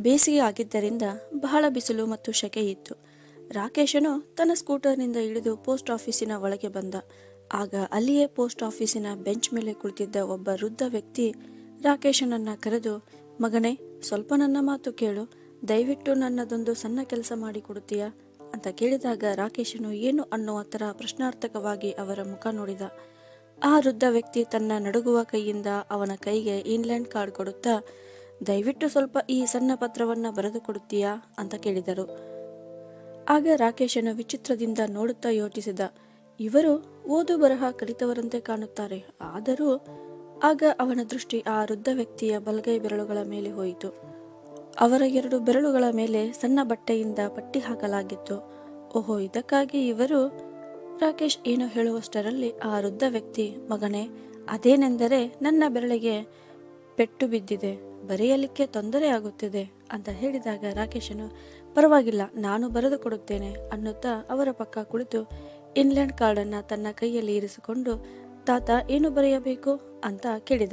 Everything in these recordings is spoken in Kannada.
ಬೇಸಿಗೆ ಆಗಿದ್ದರಿಂದ ಬಹಳ ಬಿಸಿಲು ಮತ್ತು ಶೆಕೆ ಇತ್ತು. ರಾಕೇಶನು ತನ್ನ ಸ್ಕೂಟರ್ನಿಂದ ಇಳಿದು ಪೋಸ್ಟ್ ಆಫೀಸಿನ ಒಳಗೆ ಬಂದ. ಆಗ ಅಲ್ಲಿಯೇ ಪೋಸ್ಟ್ ಆಫೀಸಿನ ಬೆಂಚ್ ಮೇಲೆ ಕುಳಿತಿದ್ದ ಒಬ್ಬ ವೃದ್ಧ ವ್ಯಕ್ತಿ ರಾಕೇಶನನ್ನ ಕರೆದು, ಮಗನೇ, ಸ್ವಲ್ಪ ನನ್ನ ಮಾತು ಕೇಳು. ದಯವಿಟ್ಟು ನನ್ನದೊಂದು ಸಣ್ಣ ಕೆಲಸ ಮಾಡಿ ಕೊಡುತ್ತೀಯಾ? ಅಂತ ಕೇಳಿದಾಗ ರಾಕೇಶನು ಏನು ಅನ್ನುವ ಥರ ಪ್ರಶ್ನಾರ್ಥಕವಾಗಿ ಅವರ ಮುಖ ನೋಡಿದ. ಆ ವೃದ್ಧ ವ್ಯಕ್ತಿ ತನ್ನ ನಡುಗುವ ಕೈಯಿಂದ ಅವನ ಕೈಗೆ ಇನ್ಲ್ಯಾಂಡ್ ಕಾರ್ಡ್ ಕೊಡುತ್ತಾ ದಯವಿಟ್ಟು ಸ್ವಲ್ಪ ಈ ಸಣ್ಣ ಪತ್ರವನ್ನು ಬರೆದು ಕೊಡುತ್ತೀಯಾ ಅಂತ ಕೇಳಿದರು. ಆಗ ರಾಕೇಶನ ವಿಚಿತ್ರದಿಂದ ನೋಡುತ್ತಾ ಯೋಚಿಸಿದ, ಇವರು ಓದು ಬರಹ ಕಲಿತವರಂತೆ ಕಾಣುತ್ತಾರೆ, ಆದರೂ ಆಗ ಅವನ ದೃಷ್ಟಿ ಆ ವೃದ್ಧ ವ್ಯಕ್ತಿಯ ಬಲಗೈ ಬೆರಳುಗಳ ಮೇಲೆ ಹೋಯಿತು. ಅವರ ಎರಡು ಬೆರಳುಗಳ ಮೇಲೆ ಸಣ್ಣ ಬಟ್ಟೆಯಿಂದ ಪಟ್ಟಿ ಹಾಕಲಾಗಿತ್ತು. ಓಹೋ, ಇದಕ್ಕಾಗಿ ಇವರು, ರಾಕೇಶ್ ಏನು ಹೇಳುವಷ್ಟರಲ್ಲಿ ಆ ವೃದ್ಧ ವ್ಯಕ್ತಿ, ಮಗನೇ, ಅದೇನೆಂದರೆ ನನ್ನ ಬೆರಳಿಗೆ ಪೆಟ್ಟು ಬಿದ್ದಿದೆ. ಬರೆಯಲಿಕ್ಕೆ ತೊಂದರೆ ಆಗುತ್ತಿದೆ ಅಂತ ಹೇಳಿದಾಗ ರಾಕೇಶನು, ಪರವಾಗಿಲ್ಲ, ನಾನು ಬರೆದು ಕೊಡುತ್ತೇನೆ ಅನ್ನುತ್ತಾ ಅವರ ಪಕ್ಕ ಕುಳಿತು, ಇನ್ಲ್ಯಾಂಡ್ ಕಾರ್ಡನ್ನು ತನ್ನ ಕೈಯಲ್ಲಿ ಇರಿಸಿಕೊಂಡು ತಾತ ಏನು ಬರೆಯಬೇಕು? ಅಂತ ಕೇಳಿದ.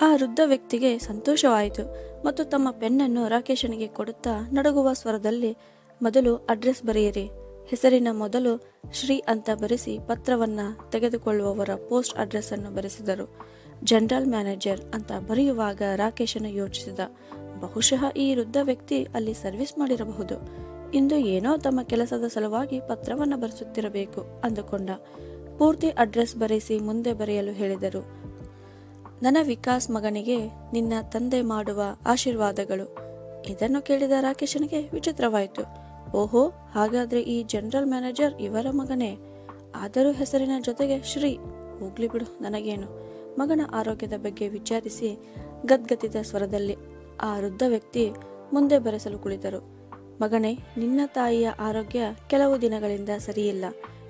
ಆ ವೃದ್ಧ ವ್ಯಕ್ತಿಗೆ ಸಂತೋಷವಾಯಿತು ಮತ್ತು ತಮ್ಮ ಪೆನ್ನನ್ನು ರಾಕೇಶನಿಗೆ ಕೊಡುತ್ತಾ ನಡುಗುವ ಸ್ವರದಲ್ಲಿ, ಮೊದಲು ಅಡ್ರೆಸ್ ಬರೆಯಿರಿ. ಹೆಸರಿನ ಮೊದಲು ಶ್ರೀ ಅಂತ ಬರೆಸಿ ಪತ್ರವನ್ನು ತೆಗೆದುಕೊಳ್ಳುವವರ ಪೋಸ್ಟ್ ಅಡ್ರೆಸ್ ಅನ್ನು ಬರೆಸಿದರು. ಜನರಲ್ ಮ್ಯಾನೇಜರ್ ಅಂತ ಬರೆಯುವಾಗ ರಾಕೇಶನ ಯೋಚಿಸಿದ. ಬಹುಶಃ ಈ ವೃದ್ಧ ವ್ಯಕ್ತಿ ಅಲ್ಲಿ ಸರ್ವಿಸ್ ಮಾಡಿರಬಹುದು. ಇಂದು ಏನೋ ತಮ್ಮ ಕೆಲಸದ ಸಲುವಾಗಿ ಪತ್ರವನ್ನು ಬರೆಸುತ್ತಿರಬೇಕು ಅಂದುಕೊಂಡ. ಪೂರ್ತಿ ಅಡ್ರೆಸ್ ಬರೆಸಿ ಮುಂದೆ ಬರೆಯಲು ಹೇಳಿದರು. ನನ್ನ ವಿಕಾಸ್ ಮಗನಿಗೆ ನಿನ್ನ ತಂದೆ ಮಾಡುವ ಆಶೀರ್ವಾದಗಳು. ಇದನ್ನು ಕೇಳಿದ ರಾಕೇಶನಿಗೆ ವಿಚಿತ್ರವಾಯಿತು. ಓಹೋ, ಹಾಗಾದ್ರೆ ಈ ಜನರಲ್ ಮ್ಯಾನೇಜರ್ ಇವರ ಮಗನೇ. ಆದರೂ ಹೆಸರಿನ ಜೊತೆಗೆ ಶ್ರೀ. ಹೋಗ್ಲಿ ಬಿಡು ನನಗೇನು. ಮಗನ ಆರೋಗ್ಯದ ಬಗ್ಗೆ ವಿಚಾರಿಸಿ ಗದ್ಗದಿದ ಸ್ವರದಲ್ಲಿ ಆ ವೃದ್ಧ ವ್ಯಕ್ತಿ ಮುಂದೆ ಬರೆಸಲು ಕುಳಿತರು. ಮಗನೇ, ನಿನ್ನ ತಾಯಿಯ ಆರೋಗ್ಯ ಕೆಲವು ದಿನಗಳಿಂದ ಸರಿಯಿಲ್ಲ.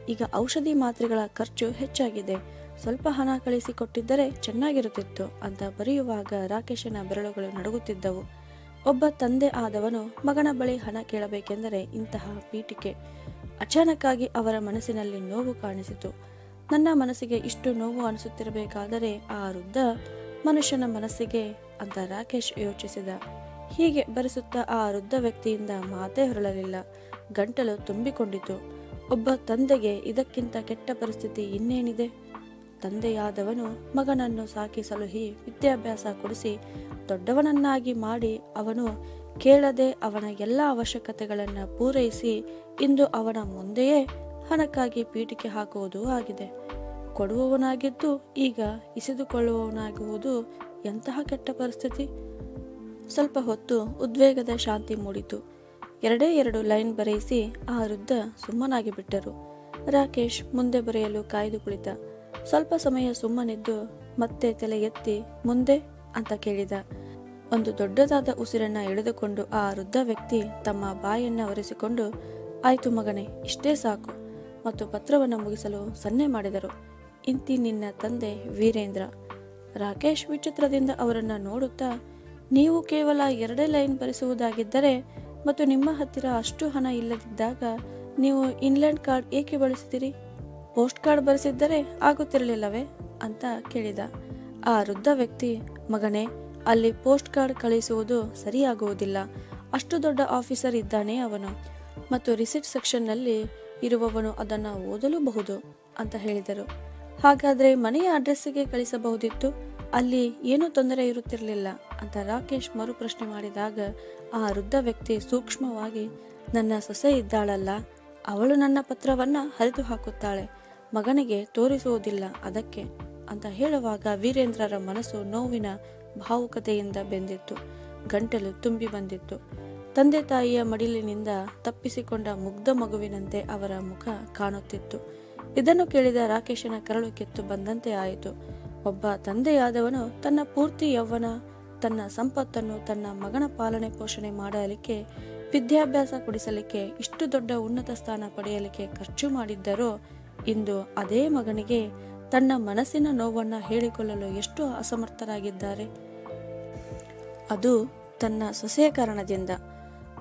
ಈಗ ಔಷಧಿ ಮಾತ್ರೆಗಳ ಖರ್ಚು ಹೆಚ್ಚಾಗಿದೆ. ಸ್ವಲ್ಪ ಹಣ ಕಳಿಸಿಕೊಟ್ಟಿದ್ದರೆ ಚೆನ್ನಾಗಿರುತ್ತಿತ್ತು ಅಂತ ಬರೆಯುವಾಗ ರಾಕೇಶನ ಬೆರಳುಗಳು ನಡುಗುತ್ತಿದ್ದವು. ಒಬ್ಬ ತಂದೆ ಆದವನು ಮಗನ ಬಳಿ ಹಣ ಕೇಳಬೇಕೆಂದರೆ ಇಂತಹ ಪೀಠಿಕೆ. ಅಚಾನಕ್ಕಾಗಿ ಅವರ ಮನಸ್ಸಿನಲ್ಲಿ ನೋವು ಕಾಣಿಸಿತು. ನನ್ನ ಮನಸ್ಸಿಗೆ ಇಷ್ಟು ನೋವು ಅನಿಸುತ್ತಿರಬೇಕಾದರೆ ಆ ವೃದ್ಧ ಮನುಷ್ಯನ ಮನಸ್ಸಿಗೆ ಅಂತ ರಾಕೇಶ್ ಯೋಚಿಸಿದ. ಹೀಗೆ ಬರೆಸುತ್ತಾ ಆ ವೃದ್ಧ ವ್ಯಕ್ತಿಯಿಂದ ಮಾತೇ ಹೊರಳಲಿಲ್ಲ. ಗಂಟಲು ತುಂಬಿಕೊಂಡಿತು. ಒಬ್ಬ ತಂದೆಗೆ ಇದಕ್ಕಿಂತ ಕೆಟ್ಟ ಪರಿಸ್ಥಿತಿ ಇನ್ನೇನಿದೆ? ತಂದೆಯಾದವನು ಮಗನನ್ನು ಸಾಕಿ ಸಲುಹಿ ವಿದ್ಯಾಭ್ಯಾಸ ಕೊಡಿಸಿ ದೊಡ್ಡವನನ್ನಾಗಿ ಮಾಡಿ ಅವನು ಕೇಳದೆ ಅವನ ಎಲ್ಲ ಅವಶ್ಯಕತೆಗಳನ್ನು ಪೂರೈಸಿ ಇಂದು ಅವನ ಮುಂದೆಯೇ ಹಣಕ್ಕಾಗಿ ಪೀಠಿಕೆ ಹಾಕುವುದು ಆಗಿದೆ. ಕೊಡುವವನಾಗಿದ್ದು ಈಗ ಇಸಿದುಕೊಳ್ಳುವವನಾಗುವುದು ಎಂತಹ ಕೆಟ್ಟ ಪರಿಸ್ಥಿತಿ? ಸ್ವಲ್ಪ ಹೊತ್ತು ಉದ್ವೇಗದ ಶಾಂತಿ ಮೂಡಿತು. ಎರಡೇ ಎರಡು ಲೈನ್ ಬರೆಯಿಸಿ ಆ ವೃದ್ಧ ಸುಮ್ಮನಾಗಿ ಬಿಟ್ಟರು. ರಾಕೇಶ್ ಮುಂದೆ ಬರೆಯಲು ಕಾಯ್ದು ಕುಳಿತ. ಸ್ವಲ್ಪ ಸಮಯ ಸುಮ್ಮನಿದ್ದು ಮತ್ತೆ ತಲೆ ಎತ್ತಿ ಮುಂದೆ ಅಂತ ಕೇಳಿದ. ಒಂದು ದೊಡ್ಡದಾದ ಉಸಿರನ್ನ ಎಳೆದುಕೊಂಡು ಆ ವೃದ್ಧ ವ್ಯಕ್ತಿ ತಮ್ಮ ಬಾಯನ್ನ ಒರೆಸಿಕೊಂಡು, ಆಯ್ತು ಮಗನೇ, ಇಷ್ಟೇ ಸಾಕು. ಮತ್ತು ಪತ್ರವನ್ನು ಮುಗಿಸಲು ಸನ್ನೆ ಮಾಡಿದರು. ಇಂತಿ ನಿನ್ನ ತಂದೆ ವೀರೇಂದ್ರ, ರಾಕೇಶ್ ವಿಚಿತ್ರದಿಂದ ಅವರನ್ನು ನೋಡುತ್ತಾ, ನೀವು ಕೇವಲ ಎರಡೇ ಲೈನ್ ಬರೆಸುವುದಾಗಿದ್ದರೆ ಮತ್ತು ನಿಮ್ಮ ಹತ್ತಿರ ಅಷ್ಟು ಹಣ ಇಲ್ಲದಿದ್ದಾಗ ನೀವು ಇನ್ಲ್ಯಾಂಡ್ ಕಾರ್ಡ್ ಏಕೆ ಬಳಸಿದಿರಿ ಪೋಸ್ಟ್ ಕಾರ್ಡ್ ಬರೆಸಿದ್ದರೆ ಆಗುತ್ತಿರಲಿಲ್ಲವೇ? ಅಂತ ಕೇಳಿದ. ಆ ವೃದ್ಧ ವ್ಯಕ್ತಿ, ಮಗನೇ, ಅಲ್ಲಿ ಪೋಸ್ಟ್ ಕಾರ್ಡ್ ಕಳಿಸುವುದು ಸರಿಯಾಗುವುದಿಲ್ಲ. ಅಷ್ಟು ದೊಡ್ಡ ಆಫೀಸರ್ ಇದ್ದಾನೆ ಅವನು. ಮತ್ತು ರಿಸಿಪ್ಟ್ ಸೆಕ್ಷನ್ನಲ್ಲಿ ಇರುವವನು ಅದನ್ನು ಓದಲೂಬಹುದು ಅಂತ ಹೇಳಿದರು. ಹಾಗಾದ್ರೆ ಮನೆಯ ಅಡ್ರೆಸ್ಸಿಗೆ ಕಳಿಸಬಹುದಿತ್ತು? ಅಲ್ಲಿ ಏನೂ ತೊಂದರೆ ಇರುತ್ತಿರಲಿಲ್ಲ ಅಂತ ರಾಕೇಶ್ ಮರು ಪ್ರಶ್ನೆ ಮಾಡಿದಾಗ ಆ ವೃದ್ಧ ವ್ಯಕ್ತಿ ಸೂಕ್ಷ್ಮವಾಗಿ, ನನ್ನ ಸೊಸೆ ಇದ್ದಾಳಲ್ಲ, ಅವಳು ನನ್ನ ಪತ್ರವನ್ನ ಹರಿದು ಹಾಕುತ್ತಾಳೆ ಮಗನಿಗೆ ತೋರಿಸುವುದಿಲ್ಲ ಅದಕ್ಕೆ ಅಂತ ಹೇಳುವಾಗ ವೀರೇಂದ್ರರ ಮನಸ್ಸು ನೋವಿನ ಭಾವುಕತೆಯಿಂದ ಬೆಂದಿತ್ತು. ಗಂಟಲು ತುಂಬಿ ಬಂದಿತ್ತು. ತಂದೆ ತಾಯಿಯ ಮಡಿಲಿನಿಂದ ತಪ್ಪಿಸಿಕೊಂಡ ಮುಗ್ಧ ಮಗುವಿನಂತೆ ಅವರ ಮುಖ ಕಾಣುತ್ತಿತ್ತು. ಇದನ್ನು ಕೇಳಿದ ರಾಕೇಶನ ಕರಳು ಕೆತ್ತು ಬಂದಂತೆ ಆಯಿತು. ಒಬ್ಬ ತಂದೆಯಾದವನು ತನ್ನ ಪೂರ್ತಿ ಯೌವನ, ತನ್ನ ಸಂಪತ್ತನ್ನು ತನ್ನ ಮಗನ ಪಾಲನೆ ಪೋಷಣೆ ಮಾಡಲಿಕ್ಕೆ, ವಿದ್ಯಾಭ್ಯಾಸ ಕೊಡಿಸಲಿಕ್ಕೆ, ಇಷ್ಟು ದೊಡ್ಡ ಉನ್ನತ ಸ್ಥಾನ ಪಡೆಯಲಿಕ್ಕೆ ಖರ್ಚು ಮಾಡಿದ್ದರೋ ಇಂದು ಅದೇ ಮಗನಿಗೆ ತನ್ನ ಮನಸ್ಸಿನ ನೋವನ್ನು ಹೇಳಿಕೊಳ್ಳಲು ಎಷ್ಟು ಅಸಮರ್ಥರಾಗಿದ್ದಾರೆ. ಅದು ತನ್ನ ಸೊಸೆಯ ಕಾರಣದಿಂದ.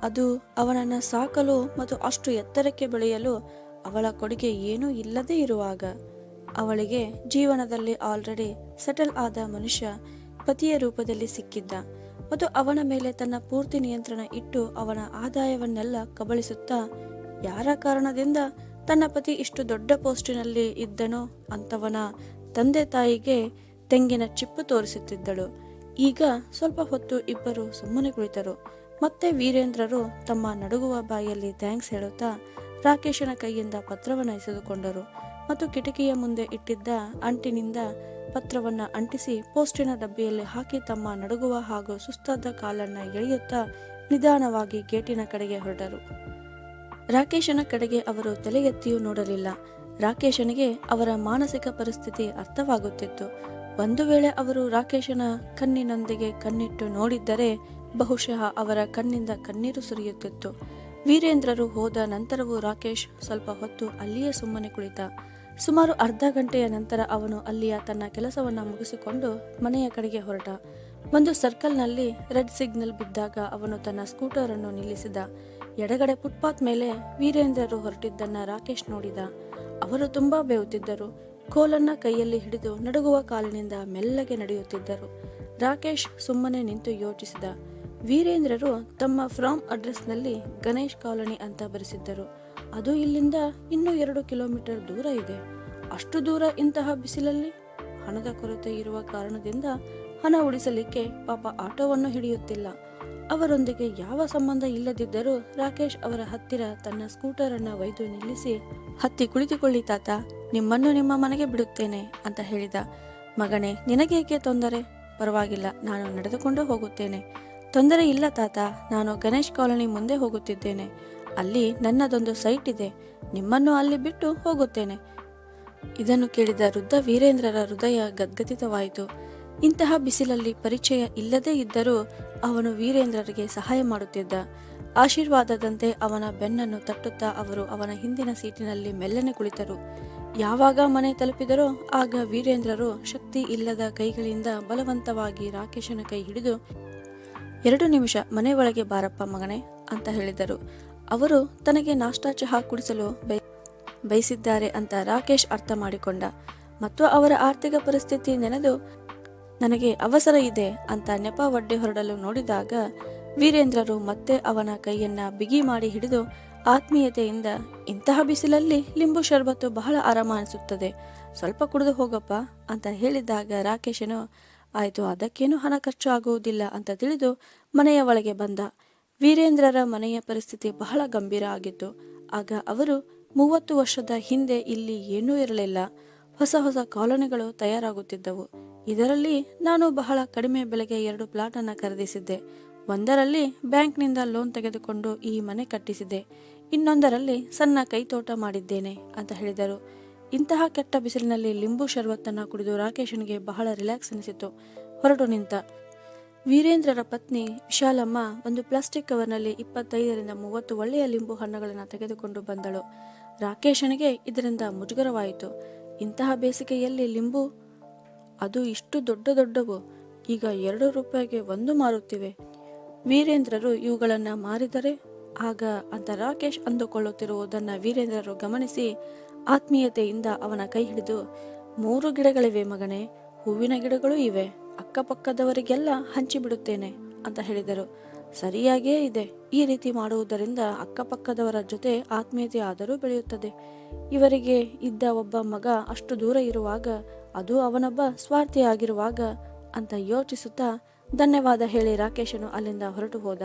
ಅದು ಅವನನ್ನು ಸಾಕಲು ಮತ್ತು ಅಷ್ಟು ಎತ್ತರಕ್ಕೆ ಬೆಳೆಯಲು ಅವಳ ಕೊಡುಗೆ ಏನೂ ಇಲ್ಲದೇ ಇರುವಾಗ ಅವಳಿಗೆ ಜೀವನದಲ್ಲಿ ಆಲ್ರೆಡಿ ಸೆಟಲ್ ಆದ ಮನುಷ್ಯ ಪತಿಯ ರೂಪದಲ್ಲಿ ಸಿಕ್ಕಿದ್ದ ಮತ್ತು ಅವನ ಮೇಲೆ ತನ್ನ ಪೂರ್ತಿ ನಿಯಂತ್ರಣ ಇಟ್ಟು ಅವನ ಆದಾಯವನ್ನೆಲ್ಲ ಕಬಳಿಸುತ್ತಾ ಯಾರ ಕಾರಣದಿಂದ ತನ್ನ ಪತಿ ಇಷ್ಟು ದೊಡ್ಡ ಪೋಸ್ಟಿನಲ್ಲಿ ಇದ್ದನೋ ಅಂತವನ ತಂದೆ ತಾಯಿಗೆ ತೆಂಗಿನ ಚಿಪ್ಪು ತೋರಿಸುತ್ತಿದ್ದಳು. ಈಗ ಸ್ವಲ್ಪ ಹೊತ್ತು ಇಬ್ಬರು ಸುಮ್ಮನೆ ಕುಳಿತರು. ಮತ್ತೆ ವೀರೇಂದ್ರರು ತಮ್ಮ ನಡುಗುವ ಬಾಯಲ್ಲಿ ಥ್ಯಾಂಕ್ಸ್ ಹೇಳುತ್ತಾ ರಾಕೇಶನ ಕೈಯಿಂದ ಪತ್ರವನ್ನು ಎಸೆದುಕೊಂಡರು ಮತ್ತು ಕಿಟಕಿಯ ಮುಂದೆ ಇಟ್ಟಿದ್ದ ಅಂಟಿನಿಂದ ಪತ್ರವನ್ನ ಅಂಟಿಸಿ ಪೋಸ್ಟಿನ ಡಬ್ಬಿಯಲ್ಲಿ ಹಾಕಿ ತಮ್ಮ ನಡುಗುವ ಹಾಗೂ ಸುಸ್ತಾದ ಕಾಲನ್ನ ಎಳೆಯುತ್ತಾ ನಿಧಾನವಾಗಿ ಗೇಟಿನ ಕಡೆಗೆ ಹೊರಟರು. ರಾಕೇಶನ ಕಡೆಗೆ ಅವರು ತಲೆ ಎತ್ತಿಯೂ ನೋಡಲಿಲ್ಲ. ರಾಕೇಶನಿಗೆ ಅವರ ಮಾನಸಿಕ ಪರಿಸ್ಥಿತಿ ಅರ್ಥವಾಗುತ್ತಿತ್ತು. ಒಂದು ವೇಳೆ ಅವರು ರಾಕೇಶನ ಕಣ್ಣಿನೊಂದಿಗೆ ಕಣ್ಣಿಟ್ಟು ನೋಡಿದ್ದರೆ ಬಹುಶಃ ಅವರ ಕಣ್ಣಿಂದ ಕಣ್ಣೀರು ಸುರಿಯುತ್ತಿತ್ತು. ವೀರೇಂದ್ರರು ಹೋದ ನಂತರವೂ ರಾಕೇಶ್ ಸ್ವಲ್ಪ ಹೊತ್ತು ಅಲ್ಲಿಯೇ ಸುಮ್ಮನೆ ಕುಳಿತ. ಸುಮಾರು ಅರ್ಧ ಗಂಟೆಯ ನಂತರ ಅವನು ಅಲ್ಲಿಯ ತನ್ನ ಕೆಲಸವನ್ನ ಮುಗಿಸಿಕೊಂಡು ಮನೆಯ ಕಡೆಗೆ ಹೊರಟ. ಒಂದು ಸರ್ಕಲ್ನಲ್ಲಿ ರೆಡ್ ಸಿಗ್ನಲ್ ಬಿದ್ದಾಗ ಅವನು ತನ್ನ ಸ್ಕೂಟರ್ ಅನ್ನು ನಿಲ್ಲಿಸಿದ. ಎಡಗಡೆ ಫುಟ್ಪಾತ್ ಮೇಲೆ ವೀರೇಂದ್ರರು ಹೊರಟಿದ್ದನ್ನ ರಾಕೇಶ್ ನೋಡಿದ. ಅವರು ತುಂಬಾ ಬೇವುತ್ತಿದ್ದರು. ಕೋಲನ್ನ ಕೈಯಲ್ಲಿ ಹಿಡಿದು ನಡುಗುವ ಕಾಲಿನಿಂದ ಮೆಲ್ಲಗೆ ನಡೆಯುತ್ತಿದ್ದರು. ರಾಕೇಶ್ ಸುಮ್ಮನೆ ನಿಂತು ಯೋಚಿಸಿದ. ವೀರೇಂದ್ರರು ತಮ್ಮ ಫ್ರಾಮ್ ಅಡ್ರೆಸ್ನಲ್ಲಿ ಗಣೇಶ್ ಕಾಲೋನಿ ಅಂತ ಬರೆಸಿದ್ದರು. ಅದು ಇಲ್ಲಿಂದ ಇನ್ನೂ ಎರಡು ಕಿಲೋಮೀಟರ್ ದೂರ ಇದೆ. ಅಷ್ಟು ದೂರ ಇಂತಹ ಬಿಸಿಲಲ್ಲಿ? ಹಣದ ಕೊರತೆ ಇರುವ ಕಾರಣದಿಂದ ಹಣ ಉಳಿಸಲಿಕ್ಕೆ ಪಾಪ ಆಟೋವನ್ನು ಹಿಡಿಯುತ್ತಿಲ್ಲ. ಅವರೊಂದಿಗೆ ಯಾವ ಸಂಬಂಧ ಇಲ್ಲದಿದ್ದರೂ ರಾಕೇಶ್ ಅವರ ಹತ್ತಿರ ತನ್ನ ಸ್ಕೂಟರ್ ಅನ್ನ ಒಯ್ದು ನಿಲ್ಲಿಸಿ, ಹತ್ತಿ ಕುಳಿತುಕೊಳ್ಳಿ ತಾತ, ನಿಮ್ಮನ್ನು ನಿಮ್ಮ ಮನೆಗೆ ಬಿಡುತ್ತೇನೆ ಅಂತ ಹೇಳಿದ. ಮಗನೇ, ನಿನಗೇಕೆ ತೊಂದರೆ? ಪರವಾಗಿಲ್ಲ, ನಾನು ನಡೆದುಕೊಂಡು ಹೋಗುತ್ತೇನೆ. ತೊಂದರೆ ಇಲ್ಲ ತಾತ, ನಾನು ಗಣೇಶ್ ಕಾಲೋನಿ ಮುಂದೆ ಹೋಗುತ್ತಿದ್ದೇನೆ. ಅಲ್ಲಿ ನನ್ನದೊಂದು ಸೈಟ್ ಇದೆ, ನಿಮ್ಮನ್ನು ಅಲ್ಲಿ ಬಿಟ್ಟು ಹೋಗುತ್ತೇನೆ. ಇದನ್ನು ಕೇಳಿದ ವೃದ್ಧ ವೀರೇಂದ್ರರ ಹೃದಯ ಗದ್ಗದಿತವಾಯಿತು ಇಂತಹ ಬಿಸಿಲಲ್ಲಿ ಪರಿಚಯ ಇಲ್ಲದೇ ಇದ್ದರೂ ಅವನು ವೀರೇಂದ್ರರಿಗೆ ಸಹಾಯ ಮಾಡುತ್ತಿದ್ದ. ಆಶೀರ್ವಾದದಂತೆ ಅವನ ಬೆನ್ನನ್ನು ತಟ್ಟುತ್ತಾ ಅವರು ಅವನ ಹಿಂದಿನ ಸೀಟಿನಲ್ಲಿ ಮೆಲ್ಲನೆ ಕುಳಿತರು. ಯಾವಾಗ ಮನೆ ತಲುಪಿದರೋ ಆಗ ವೀರೇಂದ್ರರು ಶಕ್ತಿ ಇಲ್ಲದ ಕೈಗಳಿಂದ ಬಲವಂತವಾಗಿ ರಾಕೇಶನ ಕೈ ಹಿಡಿದು ಎರಡು ನಿಮಿಷ ಮನೆ ಒಳಗೆ ಬಾರಪ್ಪ ಮಗನೇ ಅಂತ ಹೇಳಿದರು. ಅವರು ತನಗೆ ನಾಷ್ಟಾ ಚಹಾ ಕುಡಿಸಲು ಬಯ, ಬಯಸಿದ್ದಾರೆ ಅಂತ ರಾಕೇಶ್ ಅರ್ಥ ಮಾಡಿಕೊಂಡ. ಮತ್ತು ಅವರ ಆರ್ಥಿಕ ಪರಿಸ್ಥಿತಿ ನೆನೆದು, ನನಗೆ ಅವಸರ ಇದೆ ಅಂತ ನೆಪ ಒಡ್ಡೆ ಹೊರಡಲು ನೋಡಿದಾಗ ವೀರೇಂದ್ರರು ಮತ್ತೆ ಅವನ ಕೈಯನ್ನ ಬಿಗಿ ಮಾಡಿ ಹಿಡಿದು ಆತ್ಮೀಯತೆಯಿಂದ, ಇಂತಹ ಬಿಸಿಲಲ್ಲಿ ಲಿಂಬು ಶರ್ಬತ್ತು ಬಹಳ ಆರಾಮ ಅನಿಸುತ್ತದೆ. ಸ್ವಲ್ಪ ಕುಡಿದು ಹೋಗಪ್ಪ ಅಂತ ಹೇಳಿದಾಗ ರಾಕೇಶನು ಆಯಿತು, ಅದಕ್ಕೇನು ಹಣ ಖರ್ಚು ಆಗುವುದಿಲ್ಲ ಅಂತ ತಿಳಿದು ಮನೆಯ ಒಳಗೆ ಬಂದ. ವೀರೇಂದ್ರರ ಮನೆಯ ಪರಿಸ್ಥಿತಿ ಬಹಳ ಗಂಭೀರ ಆಗಿತ್ತು. ಆಗ ಅವರು ಮೂವತ್ತು ವರ್ಷದ ಹಿಂದೆ ಇಲ್ಲಿ ಏನೂ ಇರಲಿಲ್ಲ. ಹೊಸ ಹೊಸ ಕಾಲೋನಿಗಳು ತಯಾರಾಗುತ್ತಿದ್ದವು. ಇದರಲ್ಲಿ ನಾನು ಬಹಳ ಕಡಿಮೆ ಬೆಲೆಗೆ ಎರಡು ಪ್ಲಾಟ್ ಅನ್ನು ಖರೀದಿಸಿದ್ದೆ. ಒಂದರಲ್ಲಿ ಬ್ಯಾಂಕ್ನಿಂದ ಲೋನ್ ತೆಗೆದುಕೊಂಡು ಈ ಮನೆ ಕಟ್ಟಿಸಿದೆ ಇನ್ನೊಂದರಲ್ಲಿ ಸಣ್ಣ ಕೈತೋಟ ಮಾಡಿದ್ದೇನೆ ಅಂತ ಹೇಳಿದರು. ಇಂತಹ ಕೆಟ್ಟ ಬಿಸಿಲಿನಲ್ಲಿ ಲಿಂಬು ಶರ್ಬತ್ತನ್ನ ಕುಡಿದು ರಾಕೇಶನಿಗೆ ಬಹಳ ರಿಲ್ಯಾಕ್ಸ್ ಅನಿಸಿತು ಹೊರಟು ನಿಂತ. ವೀರೇಂದ್ರರ ಪತ್ನಿ ವಿಶಾಲಮ್ಮ ಒಂದು ಪ್ಲಾಸ್ಟಿಕ್ ಕವರ್ನಲ್ಲಿ ಇಪ್ಪತ್ತೈದರಿಂದ ಮೂವತ್ತು ಒಳ್ಳೆಯ ಲಿಂಬು ಹಣ್ಣುಗಳನ್ನು ತೆಗೆದುಕೊಂಡು ಬಂದಳು. ರಾಕೇಶನಿಗೆ ಇದರಿಂದ ಮುಜುಗರವಾಯಿತು. ಇಂತಹ ಬೇಸಿಗೆಯಲ್ಲಿ ಲಿಂಬು, ಅದು ಇಷ್ಟು ದೊಡ್ಡ ದೊಡ್ಡವು. ಈಗ ಎರಡು ರೂಪಾಯಿಗೆ ಒಂದು ಮಾರುತ್ತಿವೆ. ವೀರೇಂದ್ರರು ಇವುಗಳನ್ನು ಮಾರಿದರೆ ಆಗ ಅಂತ ರಾಕೇಶ್ ಅಂದುಕೊಳ್ಳುತ್ತಿರುವುದನ್ನು ವೀರೇಂದ್ರರು ಗಮನಿಸಿ ಆತ್ಮೀಯತೆಯಿಂದ ಅವನ ಕೈ ಹಿಡಿದು, ಮೂರು ಗಿಡಗಳಿವೆ ಮಗನೇ, ಹೂವಿನ ಗಿಡಗಳು ಇವೆ, ಅಕ್ಕಪಕ್ಕದವರಿಗೆಲ್ಲ ಹಂಚಿಬಿಡುತ್ತೇನೆ ಅಂತ ಹೇಳಿದರು. ಸರಿಯಾಗಿಯೇ ಇದೆ, ಈ ರೀತಿ ಮಾಡುವುದರಿಂದ ಅಕ್ಕಪಕ್ಕದವರ ಜೊತೆ ಆತ್ಮೀಯತೆ ಆದರೂ ಬೆಳೆಯುತ್ತದೆ. ಇವರಿಗೆ ಇದ್ದ ಒಬ್ಬ ಮಗ ಅಷ್ಟು ದೂರ ಇರುವಾಗ, ಅದು ಅವನೊಬ್ಬ ಸ್ವಾರ್ಥಿಯಾಗಿರುವಾಗ ಅಂತ ಯೋಚಿಸುತ್ತಾ ಧನ್ಯವಾದ ಹೇಳಿ ರಾಕೇಶನು ಅಲ್ಲಿಂದ ಹೊರಟು ಹೋದ.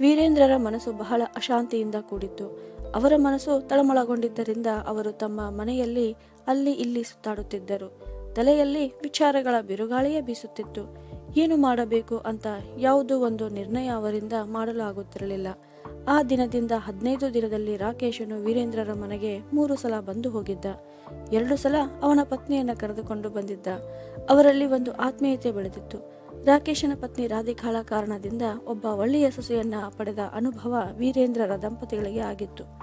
ವೀರೇಂದ್ರರ ಮನಸ್ಸು ಬಹಳ ಅಶಾಂತಿಯಿಂದ ಕೂಡಿತ್ತು. ಅವರ ಮನಸ್ಸು ತಳಮಳಗೊಂಡಿದ್ದರಿಂದ ಅವರು ತಮ್ಮ ಮನೆಯಲ್ಲಿ ಅಲ್ಲಿ ಇಲ್ಲಿ ಸುತ್ತಾಡುತ್ತಿದ್ದರು. ತಲೆಯಲ್ಲಿ ವಿಚಾರಗಳ ಬಿರುಗಾಳಿಯೇ ಬೀಸುತ್ತಿತ್ತು. ಏನು ಮಾಡಬೇಕು ಅಂತ ಯಾವುದೋ ಒಂದು ನಿರ್ಣಯ ಅವರಿಂದ ಮಾಡಲು ಆಗುತ್ತಿರಲಿಲ್ಲ ಆ ದಿನದಿಂದ ಹದಿನೈದು ದಿನದಲ್ಲಿ ರಾಕೇಶನು ವೀರೇಂದ್ರರ ಮನೆಗೆ ಮೂರು ಸಲ ಬಂದು ಹೋಗಿದ್ದ. ಎರಡು ಸಲ ಅವನ ಪತ್ನಿಯನ್ನು ಕರೆದುಕೊಂಡು ಬಂದಿದ್ದ. ಅವರಲ್ಲಿ ಒಂದು ಆತ್ಮೀಯತೆ ಬೆಳೆದಿತ್ತು. ರಾಕೇಶನ ಪತ್ನಿ ರಾಧಿಕಾಳ ಕಾರಣದಿಂದ ಒಬ್ಬ ಒಳ್ಳೆಯ ಸೊಸೆಯನ್ನ ಪಡೆದ ಅನುಭವ ವೀರೇಂದ್ರರ ದಂಪತಿಗಳಿಗೆ ಆಗಿತ್ತು.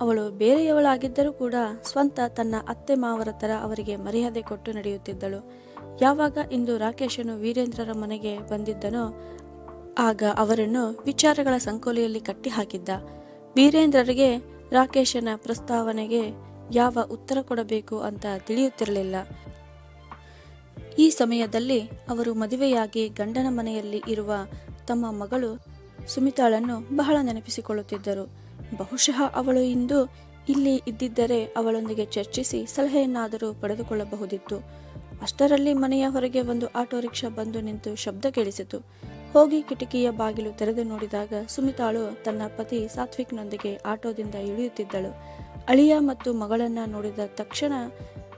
ಅವಳು ಬೇರೆಯವಳಾಗಿದ್ದರೂ ಕೂಡ ಸ್ವಂತ ತನ್ನ ಅತ್ತೆ ಮಾವರ ಥರ ಅವರಿಗೆ ಮರ್ಯಾದೆ ಕೊಟ್ಟು ನಡೆಯುತ್ತಿದ್ದಳು. ಯಾವಾಗ ಇಂದು ರಾಕೇಶನು ವೀರೇಂದ್ರರ ಮನೆಗೆ ಬಂದಿದ್ದನೋ ಆಗ ಅವರನ್ನು ವಿಚಾರಗಳ ಸಂಕೋಲೆಯಲ್ಲಿ ಕಟ್ಟಿಹಾಕಿದ್ದ. ವೀರೇಂದ್ರರಿಗೆ ರಾಕೇಶನ ಪ್ರಸ್ತಾವನೆಗೆ ಯಾವ ಉತ್ತರ ಕೊಡಬೇಕು ಅಂತ ತಿಳಿಯುತ್ತಿರಲಿಲ್ಲ. ಈ ಸಮಯದಲ್ಲಿ ಅವರು ಮದುವೆಯಾಗಿ ಗಂಡನ ಮನೆಯಲ್ಲಿ ಇರುವ ತಮ್ಮ ಮಗಳು ಸುಮಿತಾಳನ್ನು ಬಹಳ ನೆನಪಿಸಿಕೊಳ್ಳುತ್ತಿದ್ದರು. ಬಹುಶಃ ಅವಳು ಇಂದು ಇಲ್ಲಿ ಇದ್ದಿದ್ದರೆ ಅವಳೊಂದಿಗೆ ಚರ್ಚಿಸಿ ಸಲಹೆಯನ್ನಾದರೂ ಪಡೆದುಕೊಳ್ಳಬಹುದಿತ್ತು. ಅಷ್ಟರಲ್ಲಿ ಮನೆಯ ಹೊರಗೆ ಒಂದು ಆಟೋ ರಿಕ್ಷಾ ಬಂದು ನಿಂತು ಶಬ್ದ ಕೇಳಿಸಿತು. ಹೋಗಿ ಕಿಟಕಿಯ ಬಾಗಿಲು ತೆರೆದು ನೋಡಿದಾಗ ಸುಮಿತಾಳು ತನ್ನ ಪತಿ ಸಾತ್ವಿಕ್ನೊಂದಿಗೆ ಆಟೋದಿಂದ ಇಳಿಯುತ್ತಿದ್ದಳು. ಅಳಿಯ ಮತ್ತು ಮಗಳನ್ನ ನೋಡಿದ ತಕ್ಷಣ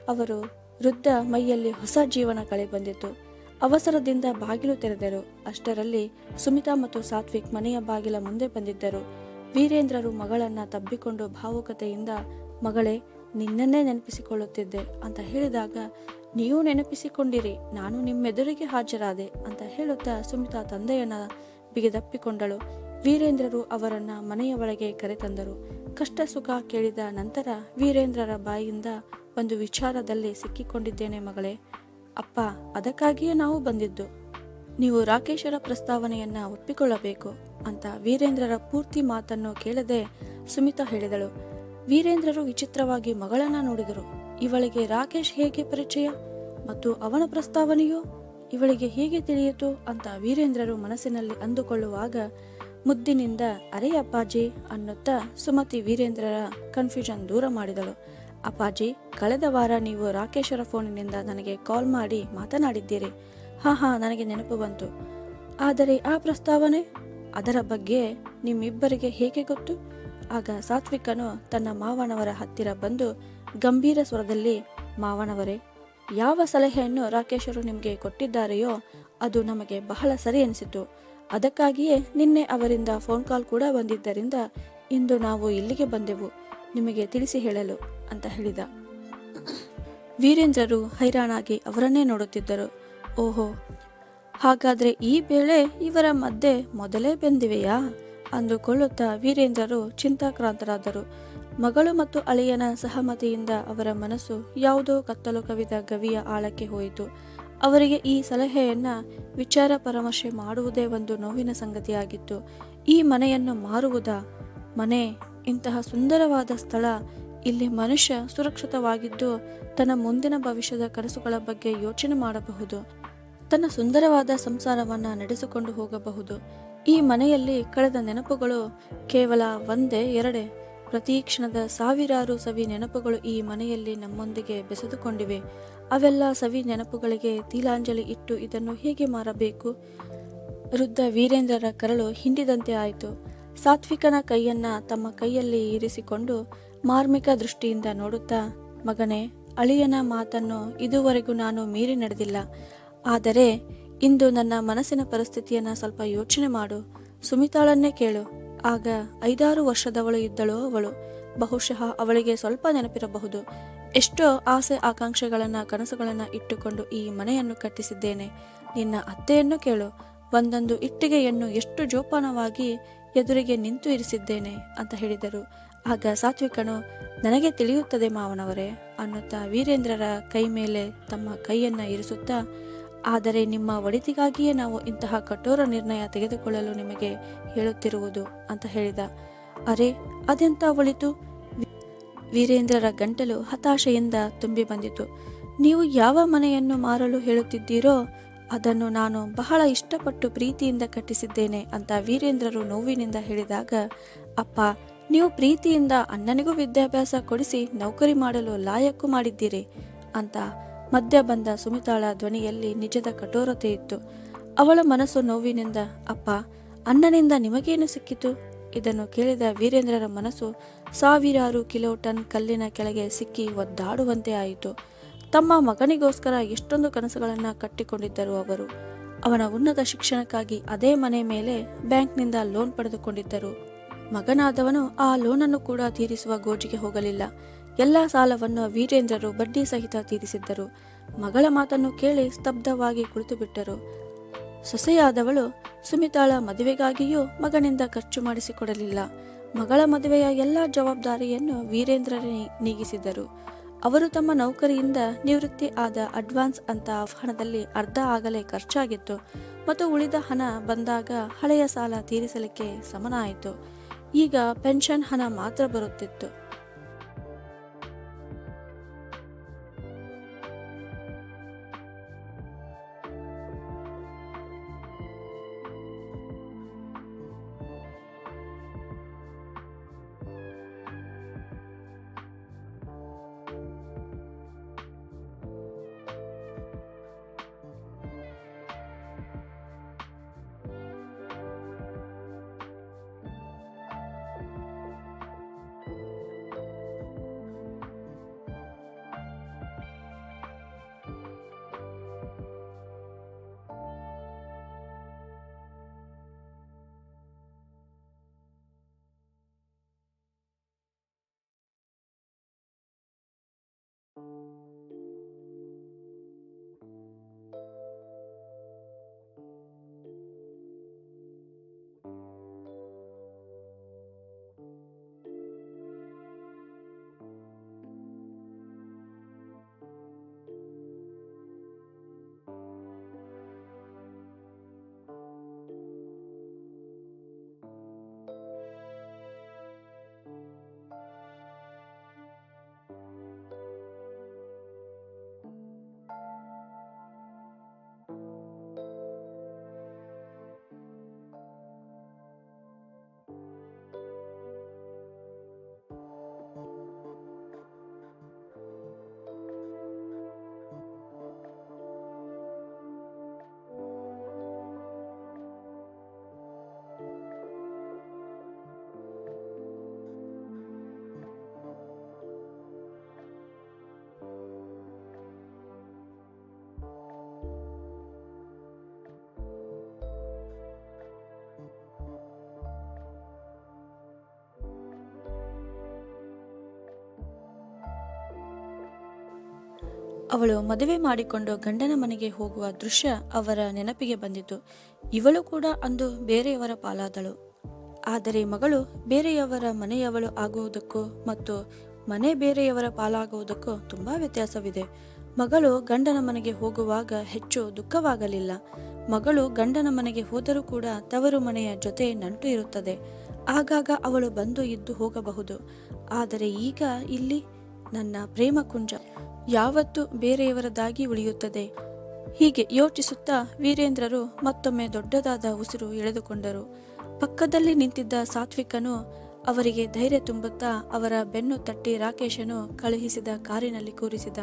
ಅವರು ವೃದ್ಧ ಮೈಯಲ್ಲಿ ಹೊಸ ಜೀವನ ಕಳೆ ಬಂದಿತು ಅವಸರದಿಂದ ಬಾಗಿಲು ತೆರೆದರು. ಅಷ್ಟರಲ್ಲಿ ಸುಮಿತಾ ಮತ್ತು ಸಾತ್ವಿಕ್ ಮನೆಯ ಬಾಗಿಲ ಮುಂದೆ ಬಂದಿದ್ದರು. ವೀರೇಂದ್ರರು ಮಗಳನ್ನ ತಬ್ಬಿಕೊಂಡು ಭಾವುಕತೆಯಿಂದ, ಮಗಳೇ, ನಿನ್ನನ್ನೇ ನೆನಪಿಸಿಕೊಳ್ಳುತ್ತಿದ್ದೆ ಅಂತ ಹೇಳಿದಾಗ, ನೀವು ನೆನಪಿಸಿಕೊಂಡಿರಿ, ನಾನು ನಿಮ್ಮೆದುರಿಗೆ ಹಾಜರಾದೆ ಅಂತ ಹೇಳುತ್ತಾ ಸುಮಿತಾ ತಂದೆಯನ್ನ ಬಿಗಿದಪ್ಪಿಕೊಂಡಳು. ವೀರೇಂದ್ರರು ಅವರನ್ನ ಮನೆಯ ಒಳಗೆ ಕರೆತಂದರು. ಕಷ್ಟ ಸುಖ ಕೇಳಿದ ನಂತರ ವೀರೇಂದ್ರರ ಬಾಯಿಯಿಂದ ಒಂದು ವಿಚಾರದಲ್ಲಿ ಸಿಕ್ಕಿಕೊಂಡಿದ್ದೇನೆ ಮಗಳೇ. ಅಪ್ಪ, ಅದಕ್ಕಾಗಿಯೇ ನಾವು ಬಂದಿದ್ದು. ನೀವು ರಾಕೇಶರ ಪ್ರಸ್ತಾವನೆಯನ್ನ ಒಪ್ಪಿಕೊಳ್ಳಬೇಕು ಅಂತ ವೀರೇಂದ್ರರ ಪೂರ್ತಿ ಮಾತನ್ನು ಕೇಳದೆ ಸುಮಿತಾ ಹೇಳಿದಳು. ವೀರೇಂದ್ರರು ವಿಚಿತ್ರವಾಗಿ ಮಗಳನ್ನ ನೋಡಿದರು. ಇವಳಿಗೆ ರಾಕೇಶ್ ಹೇಗೆ ಪರಿಚಯ? ಮತ್ತು ಅವನ ಪ್ರಸ್ತಾವನೆಯೋ ಇವಳಿಗೆ ಹೇಗೆ ತಿಳಿಯಿತು ಅಂತ ವೀರೇಂದ್ರರು ಮನಸ್ಸಿನಲ್ಲಿ ಅಂದುಕೊಳ್ಳುವಾಗ ಮುದ್ದಿನಿಂದ ಅರೆ ಅಪ್ಪಾಜಿ ಅನ್ನುತ್ತಾ ಸುಮತಿ ವೀರೇಂದ್ರರ ಕನ್ಫ್ಯೂಷನ್ ದೂರ ಮಾಡಿದಳು. ಅಪ್ಪಾಜಿ, ಕಳೆದ ವಾರ ನೀವು ರಾಕೇಶರ ಫೋನಿನಿಂದ ನನಗೆ ಕಾಲ್ ಮಾಡಿ ಮಾತನಾಡಿದ್ದೀರಿ. ಹಾ ಹಾ ನನಗೆ ನೆನಪು ಬಂತು. ಆದರೆ ಆ ಪ್ರಸ್ತಾವನೆ? ಅದರ ಬಗ್ಗೆ ನಿಮ್ಮಿಬ್ಬರಿಗೆ ಹೇಗೆ ಗೊತ್ತು? ಆಗ ಸಾತ್ವಿಕನು ತನ್ನ ಮಾವನವರ ಹತ್ತಿರ ಬಂದು ಗಂಭೀರ ಸ್ವರದಲ್ಲಿ, ಮಾವನವರೇ, ಯಾವ ಸಲಹೆಯನ್ನು ರಾಕೇಶರು ನಿಮಗೆ ಕೊಟ್ಟಿದ್ದಾರೆಯೋ ಅದು ನಮಗೆ ಬಹಳ ಸರಿ ಅನಿಸಿತು. ಅದಕ್ಕಾಗಿಯೇ ನಿನ್ನೆ ಅವರಿಂದ ಫೋನ್ ಕಾಲ್ ಕೂಡ ಬಂದಿದ್ದರಿಂದ ಇಂದು ನಾವು ಇಲ್ಲಿಗೆ ಬಂದೆವು. ನಿಮಗೆ ತಿಳಿಸಿ ಹೇಳಲು, ಅಂತ ಹೇಳಿದ. ವೀರೇಂದ್ರರು ಹೈರಾಣಾಗಿ ಅವರನ್ನೇ ನೋಡುತ್ತಿದ್ದರು. ಓಹೋ, ಹಾಗಾದ್ರೆ ಈ ಬೇಳೆ ಇವರ ಮಧ್ಯೆ ಮೊದಲೇ ಬೆಂದಿವೆಯಾ? ಅಂದುಕೊಳ್ಳುತ್ತಾ ವೀರೇಂದ್ರರು ಚಿಂತಾಕ್ರಾಂತರಾದರು. ಮಗಳು ಮತ್ತು ಅಳಿಯನ ಸಹಮತಿಯಿಂದ ಅವರ ಮನಸ್ಸು ಯಾವುದೋ ಕತ್ತಲು ಕವಿದ ಗವಿಯ ಆಳಕ್ಕೆ ಹೋಯಿತು. ಅವರಿಗೆ ಈ ಸಲಹೆಯನ್ನ ವಿಚಾರ ಪರಾಮರ್ಶೆ ಮಾಡುವುದೇ ಒಂದು ನೋವಿನ ಸಂಗತಿಯಾಗಿತ್ತು. ಈ ಮನೆಯನ್ನು ಮಾರುವುದಾ? ಮನೆ, ಇಂತಹ ಸುಂದರವಾದ ಸ್ಥಳ, ಇಲ್ಲಿ ಮನುಷ್ಯ ಸುರಕ್ಷಿತವಾಗಿದ್ದು ತನ್ನ ಮುಂದಿನ ಭವಿಷ್ಯದ ಕನಸುಗಳ ಬಗ್ಗೆ ಯೋಚನೆ ಮಾಡಬಹುದು. ತನ್ನ ಸುಂದರವಾದ ಸಂಸಾರವನ್ನ ನಡೆಸಿಕೊಂಡು ಹೋಗಬಹುದು. ಈ ಮನೆಯಲ್ಲಿ ಕಳೆದ ನೆನಪುಗಳು ಕೇವಲ ಒಂದೇ, ಎರಡೇ. ಪ್ರತಿ ಕ್ಷಣದ ಸಾವಿರಾರು ಸವಿ ನೆನಪುಗಳು ಈ ಮನೆಯಲ್ಲಿ ನಮ್ಮೊಂದಿಗೆ ಬೆಸೆದುಕೊಂಡಿವೆ. ಅವೆಲ್ಲ ಸವಿ ನೆನಪುಗಳಿಗೆ ತೀಲಾಂಜಲಿ ಇಟ್ಟು ಇದನ್ನು ಹೇಗೆ ಮಾರಬೇಕು? ವೃದ್ಧ ವೀರೇಂದ್ರರ ಕರಳು ಹಿಂಡಿದಂತೆ ಆಯಿತು. ಸಾತ್ವಿಕನ ಕೈಯನ್ನ ತಮ್ಮ ಕೈಯಲ್ಲಿ ಇರಿಸಿಕೊಂಡು ಮಾರ್ಮಿಕ ದೃಷ್ಟಿಯಿಂದ ನೋಡುತ್ತಾ, ಮಗನೇ, ಅಳಿಯನ ಮಾತನ್ನು ಇದುವರೆಗೂ ನಾನು ಮೀರಿ ನಡೆದಿಲ್ಲ. ಆದರೆ ಇಂದು ನನ್ನ ಮನಸ್ಸಿನ ಪರಿಸ್ಥಿತಿಯನ್ನು ಸ್ವಲ್ಪ ಯೋಚನೆ ಮಾಡು. ಸುಮಿತಾಳನ್ನೇ ಕೇಳು. ಆಗ ಐದಾರು ವರ್ಷದವಳು ಇದ್ದಳೋ ಅವಳು. ಬಹುಶಃ ಅವಳಿಗೆ ಸ್ವಲ್ಪ ನೆನಪಿರಬಹುದು. ಎಷ್ಟೋ ಆಸೆ ಆಕಾಂಕ್ಷೆಗಳನ್ನು ಕನಸುಗಳನ್ನು ಇಟ್ಟುಕೊಂಡು ಈ ಮನೆಯನ್ನು ಕಟ್ಟಿಸಿದ್ದೇನೆ. ನಿನ್ನ ಅತ್ತೆಯನ್ನು ಕೇಳು. ಒಂದೊಂದು ಇಟ್ಟಿಗೆಯನ್ನು ಎಷ್ಟು ಜೋಪಾನವಾಗಿ ಎದುರಿಗೆ ನಿಂತು ಇರಿಸಿದ್ದೇನೆ ಅಂತ ಹೇಳಿದರು. ಆಗ ಸಾತ್ವಿಕನು, ನನಗೆ ತಿಳಿಯುತ್ತದೆ ಮಾವನವರೇ ಅನ್ನುತ್ತಾ ವೀರೇಂದ್ರರ ಕೈ ಮೇಲೆ ತಮ್ಮ ಕೈಯನ್ನ ಇರಿಸುತ್ತಾ ಆದರೆ ನಿಮ್ಮ ಒಳಿತಿಗಾಗಿಯೇ ನಾವು ಇಂತಹ ಕಠೋರ ನಿರ್ಣಯ ತೆಗೆದುಕೊಳ್ಳಲು ನಿಮಗೆ ಹೇಳುತ್ತಿರುವುದು ಅಂತ ಹೇಳಿದ. ಅರೆ, ಅದೆಂತ ಒಳಿತು? ವೀರೇಂದ್ರರ ಗಂಟಲು ಹತಾಶೆಯಿಂದ ತುಂಬಿ ಬಂದಿತು. ನೀವು ಯಾವ ಮನೆಯನ್ನು ಮಾರಲು ಹೇಳುತ್ತಿದ್ದೀರೋ ಅದನ್ನು ನಾನು ಬಹಳ ಇಷ್ಟಪಟ್ಟು ಪ್ರೀತಿಯಿಂದ ಕಟ್ಟಿಸಿದ್ದೇನೆ ಅಂತ ವೀರೇಂದ್ರರು ನೋವಿನಿಂದ ಹೇಳಿದಾಗ, ಅಪ್ಪ, ನೀವು ಪ್ರೀತಿಯಿಂದ ಅಣ್ಣನಿಗೂ ವಿದ್ಯಾಭ್ಯಾಸ ಕೊಡಿಸಿ ನೌಕರಿ ಮಾಡಲು ಲಾಯಕ್ಕೂ ಮಾಡಿದ್ದೀರಿ ಅಂತ ಮಧ್ಯ ಬಂದ ಸುಮಿತಾಳ ಧ್ವನಿಯಲ್ಲಿ ನಿಜದ ಕಠೋರತೆ ಇತ್ತು ಅವಳ ಮನಸ್ಸು ನೋವಿನಿಂದ, ಅಪ್ಪ, ಅಣ್ಣನಿಂದ ನಿಮಗೇನು ಸಿಕ್ಕಿತು? ಇದನ್ನು ಕೇಳಿದ ವೀರೇಂದ್ರರ ಮನಸ್ಸು ಸಾವಿರಾರು ಕಿಲೋ ಟನ್ ಕಲ್ಲಿನ ಕೆಳಗೆ ಸಿಕ್ಕಿ ಒದ್ದಾಡುವಂತೆ ಆಯಿತು. ತಮ್ಮ ಮಗನಿಗೋಸ್ಕರ ಎಷ್ಟೊಂದು ಕನಸುಗಳನ್ನು ಕಟ್ಟಿಕೊಂಡಿದ್ದರು ಅವರು. ಅವನ ಉನ್ನತ ಶಿಕ್ಷಣಕ್ಕಾಗಿ ಅದೇ ಮನೆ ಮೇಲೆ ಬ್ಯಾಂಕ್ನಿಂದ ಲೋನ್ ಪಡೆದುಕೊಂಡಿದ್ದರು. ಮಗನಾದವನು ಆ ಲೋನನ್ನು ಕೂಡ ತೀರಿಸುವ ಗೋಜಿಗೆ ಹೋಗಲಿಲ್ಲ. ಎಲ್ಲ ಸಾಲವನ್ನು ವೀರೇಂದ್ರರು ಬಡ್ಡಿ ಸಹಿತ ತೀರಿಸಿದ್ದರು. ಮಗಳ ಮಾತನ್ನು ಕೇಳಿ ಸ್ತಬ್ಧವಾಗಿ ಕುಳಿತುಬಿಟ್ಟರು. ಸೊಸೆಯಾದವಳು ಸುಮಿತಾಳ ಮದುವೆಗಾಗಿಯೂ ಮಗನಿಂದ ಖರ್ಚು ಮಾಡಿಸಿಕೊಡಲಿಲ್ಲ. ಮಗಳ ಮದುವೆಯ ಎಲ್ಲ ಜವಾಬ್ದಾರಿಯನ್ನು ವೀರೇಂದ್ರರೇ ನೀಗಿಸಿದರು ಅವರು ತಮ್ಮ ನೌಕರಿಯಿಂದ ನಿವೃತ್ತಿ ಆದ ಅಡ್ವಾನ್ಸ್ ಅಂತ ಹಣದಲ್ಲಿ ಅರ್ಧ ಆಗಲೇ ಖರ್ಚಾಗಿತ್ತು ಮತ್ತು ಉಳಿದ ಹಣ ಬಂದಾಗ ಹಳೆಯ ಸಾಲ ತೀರಿಸಲಿಕ್ಕೆ ಸಮನಾಯಿತು. ಈಗ ಪೆನ್ಷನ್ ಹಣ ಮಾತ್ರ ಬರುತ್ತಿತ್ತು. ಅವಳು ಮದುವೆ ಮಾಡಿಕೊಂಡು ಗಂಡನ ಮನೆಗೆ ಹೋಗುವ ದೃಶ್ಯ ಅವರ ನೆನಪಿಗೆ ಬಂದಿತು. ಇವಳು ಕೂಡ ಅಂದು ಬೇರೆಯವರ ಪಾಲಾದಳು. ಆದರೆ ಮಗಳು ಬೇರೆಯವರ ಮನೆಯವಳು ಆಗುವುದಕ್ಕೂ ಮತ್ತು ಮನೆ ಬೇರೆಯವರ ಪಾಲಾಗುವುದಕ್ಕೂ ತುಂಬಾ ವ್ಯತ್ಯಾಸವಿದೆ. ಮಗಳು ಗಂಡನ ಮನೆಗೆ ಹೋಗುವಾಗ ಹೆಚ್ಚು ದುಃಖವಾಗಲಿಲ್ಲ. ಮಗಳು ಗಂಡನ ಮನೆಗೆ ಹೋದರೂ ಕೂಡ ತವರು ಮನೆಯ ಜೊತೆ ನಂಟು ಇರುತ್ತದೆ. ಆಗಾಗ ಅವಳು ಬಂದು ಇದ್ದು ಹೋಗಬಹುದು. ಆದರೆ ಈಗ ಇಲ್ಲಿ ನನ್ನ ಪ್ರೇಮ ಕುಂಜ. ಯಾವತ್ತು ಬೇರೆಯವರದಾಗಿ ಉಳಿಯುತ್ತದೆ. ಹೀಗೆ ಯೋಚಿಸುತ್ತಾ ವೀರೇಂದ್ರರು ಮತ್ತೊಮ್ಮೆ ದೊಡ್ಡದಾದ ಉಸಿರು ಎಳೆದುಕೊಂಡರು. ಪಕ್ಕದಲ್ಲಿ ನಿಂತಿದ್ದ ಸಾತ್ವಿಕನು ಅವರಿಗೆ ಧೈರ್ಯ ತುಂಬುತ್ತಾ ಅವರ ಬೆನ್ನು ತಟ್ಟಿ ರಾಕೇಶನು ಕಳುಹಿಸಿದ ಕಾರಿನಲ್ಲಿ ಕೂರಿಸಿದ.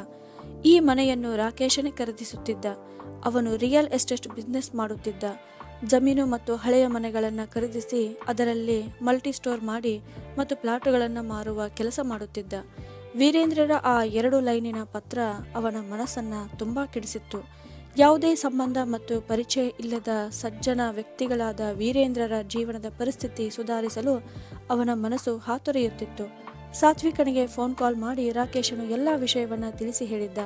ಈ ಮನೆಯನ್ನು ರಾಕೇಶನೇ ಖರೀದಿಸುತ್ತಿದ್ದ. ಅವನು ರಿಯಲ್ ಎಸ್ಟೇಟ್ ಬಿಸ್ನೆಸ್ ಮಾಡುತ್ತಿದ್ದ. ಜಮೀನು ಮತ್ತು ಹಳೆಯ ಮನೆಗಳನ್ನು ಖರೀದಿಸಿ ಅದರಲ್ಲಿ ಮಲ್ಟಿ ಸ್ಟೋರ್ ಮಾಡಿ ಮತ್ತು ಪ್ಲಾಟುಗಳನ್ನು ಮಾರುವ ಕೆಲಸ ಮಾಡುತ್ತಿದ್ದ. ವೀರೇಂದ್ರರ ಆ ಎರಡು ಲೈನಿನ ಪತ್ರ ಅವನ ಮನಸ್ಸನ್ನು ತುಂಬ ಕೆಡಿಸಿತ್ತು. ಯಾವುದೇ ಸಂಬಂಧ ಮತ್ತು ಪರಿಚಯ ಇಲ್ಲದ ಸಜ್ಜನ ವ್ಯಕ್ತಿಗಳಾದ ವೀರೇಂದ್ರರ ಜೀವನದ ಪರಿಸ್ಥಿತಿ ಸುಧಾರಿಸಲು ಅವನ ಮನಸ್ಸು ಹಾತೊರೆಯುತ್ತಿತ್ತು. ಸಾತ್ವಿಕನಿಗೆ ಫೋನ್ ಕಾಲ್ ಮಾಡಿ ರಾಕೇಶನು ಎಲ್ಲ ವಿಷಯವನ್ನು ತಿಳಿಸಿ ಹೇಳಿದ್ದ.